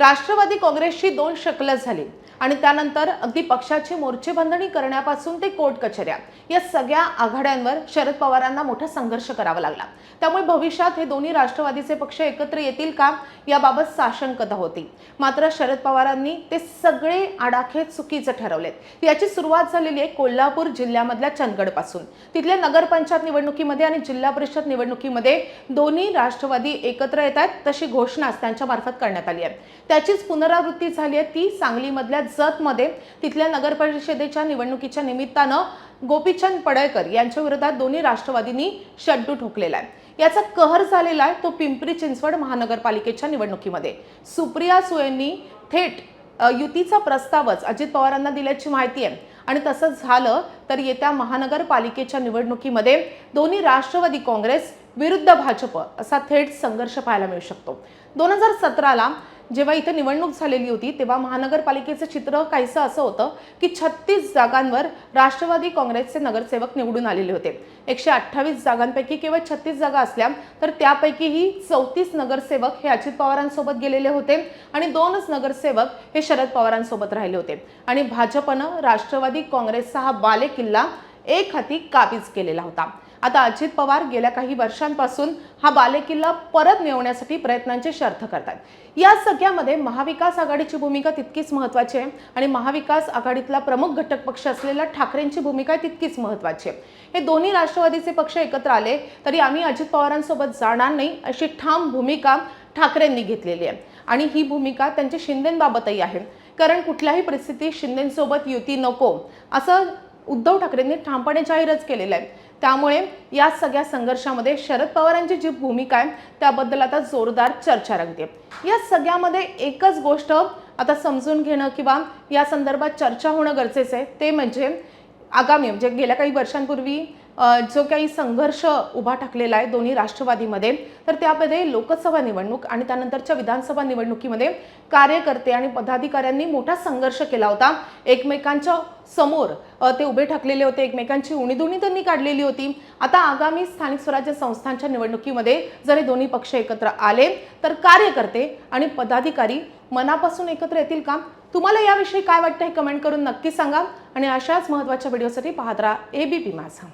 राष्ट्रवादी काँग्रेसची दोन शकलं झाली आणि त्यानंतर अगदी पक्षाची मोर्चेबंधणी करण्यापासून ते कोर्ट कचऱ्या या सगळ्या आघाड्यांवर शरद पवारांना मोठा संघर्ष करावा लागला. त्यामुळे भविष्यात हे दोन्ही राष्ट्रवादीचे पक्ष एकत्र येतील का याबाबत साशंकता होती. मात्र शरद पवारांनी ते सगळे आडाखे चुकीचे ठरवलेत. याची सुरुवात झालेली आहे कोल्हापूर जिल्ह्यामधल्या चंदगडपासून. तिथल्या नगरपंचायत निवडणुकीमध्ये आणि जिल्हा परिषद निवडणुकीमध्ये दोन्ही राष्ट्रवादी एकत्र येत आहेत तशी घोषणा त्यांच्या मार्फत करण्यात आली आहे. त्याचीच पुनरावृत्ती झाली आहे. ती सांगलीमधल्या जतमध्ये. तिथल्या नगर परिषदेच्या निवडणुकीच्या निमित्तानं गोपीचंद पडळकर यांच्या विरोधात दोन्ही राष्ट्रवादींनी शड्डू ठोकलेला आहे. याचा कहर झालेला आहे तो पिंपरी चिंचवड महानगरपालिकेच्या निवडणुकीमध्ये. सुप्रिया सुळेंनी थेट युतीचा प्रस्तावच अजित पवारांना दिल्याची माहिती आहे. आणि तसं झालं तर येत्या महानगरपालिकेच्या निवडणुकीमध्ये दोन्ही राष्ट्रवादी काँग्रेस विरुद्ध भाजप असा थेट संघर्ष पाहायला मिळू शकतो. दोन हजार सतराला जेव्हा इथे निवडणूक झालेली होती तेव्हा महानगरपालिकेचं चित्र काहीसं असं होतं की छत्तीस जागांवर राष्ट्रवादी काँग्रेसचे नगरसेवक निवडून आलेले होते. एकशे अठ्ठावीस जागांपैकी केवळ छत्तीस जागा असल्या तर त्यापैकीही चौतीस नगरसेवक हे अजित पवारांसोबत गेलेले होते आणि दोनच नगरसेवक हे शरद पवारांसोबत राहिले होते. आणि भाजपनं राष्ट्रवादी काँग्रेसचा हा बालेकिल्ला एक हाती काबीज केलेला होता. आता अजित पवार गेल्या काही वर्षांपासून हा बालेकिल्ला परत मिळवण्यासाठी प्रयत्नांची शर्थ करतात. या सगळ्यामध्ये महाविकास आघाडीची भूमिका तितकीच महत्त्वाची आहे आणि महाविकास आघाडीतला प्रमुख घटक पक्ष असलेल्या ठाकरेंची भूमिका तितकीच महत्त्वाची आहे. हे दोन्ही राष्ट्रवादीचे पक्ष एकत्र आले तरी आम्ही अजित पवारांसोबत जाणार नाही अशी ठाम भूमिका ठाकरेंनी घेतलेली आहे. आणि ही भूमिका त्यांच्या शिंदेंबाबतही आहे. कारण कुठल्याही परिस्थितीत शिंदेसोबत युती नको असं उद्धव ठाकरेंनी ठामपणे जाहीरच केलेलं आहे. त्यामुळे या सगळ्या संघर्षामध्ये शरद पवारांची जी भूमिका आहे त्याबद्दल आता जोरदार चर्चा रंगते. या सगळ्यामध्ये एकच गोष्ट आता समजून घेणं किंवा या संदर्भात चर्चा होणं गरजेचं आहे ते म्हणजे आगामी म्हणजे गेल्या काही वर्षांपूर्वी जो काही संघर्ष उभा टाकलेला आहे दोन्ही राष्ट्रवादीमध्ये तर त्यामध्ये लोकसभा निवडणूक आणि त्यानंतरच्या विधानसभा निवडणुकीमध्ये कार्यकर्ते आणि पदाधिकाऱ्यांनी मोठा संघर्ष केला होता. एकमेकांच्या समोर ते उभे ठाकलेले होते एकमेकांची उणीदुणी त्यांनी काढलेली होती. आता आगामी स्थानिक स्वराज्य संस्थांच्या निवडणुकीमध्ये जर हे दोन्ही पक्ष एकत्र आले तर कार्यकर्ते आणि पदाधिकारी मनापासून एकत्र येतील का? तुम्हाला याविषयी काय वाटतं हे कमेंट करून नक्की सांगा. आणि अशाच महत्त्वाच्या व्हिडिओसाठी पाहत राहा एबीपी माझा.